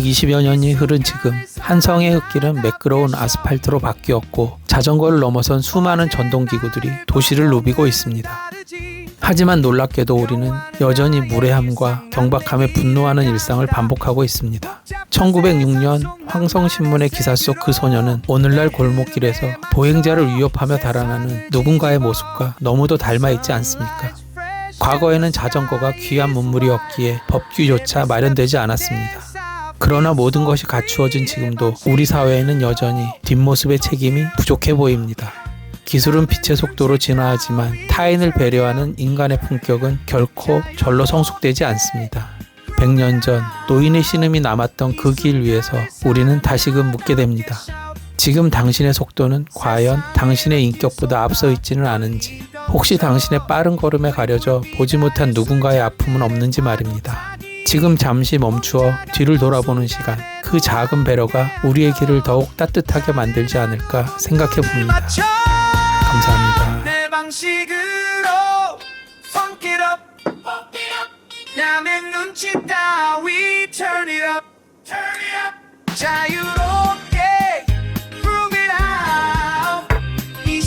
120여 년이 흐른 지금 한성의 흙길은 매끄러운 아스팔트로 바뀌었고 자전거를 넘어선 수많은 전동기구들이 도시를 누비고 있습니다. 하지만 놀랍게도 우리는 여전히 무례함과 경박함에 분노하는 일상을 반복하고 있습니다. 1906년 황성신문의 기사 속 그 소녀는 오늘날 골목길에서 보행자를 위협하며 달아나는 누군가의 모습과 너무도 닮아 있지 않습니까? 과거에는 자전거가 귀한 문물이었기에 법규조차 마련되지 않았습니다. 그러나 모든 것이 갖추어진 지금도 우리 사회에는 여전히 뒷모습의 책임이 부족해 보입니다. 기술은 빛의 속도로 진화하지만 타인을 배려하는 인간의 품격은 결코 절로 성숙되지 않습니다. 100년 전 노인의 신음이 남았던 그 길 위에서 우리는 다시금 묻게 됩니다. 지금 당신의 속도는 과연 당신의 인격보다 앞서 있지는 않은지, 혹시 당신의 빠른 걸음에 가려져 보지 못한 누군가의 아픔은 없는지 말입니다. 지금 잠시 멈추어 뒤를 돌아보는 시간, 그 작은 배려가 우리의 길을 더욱 따뜻하게 만들지 않을까 생각해 봅니다. 감사합니다. 자유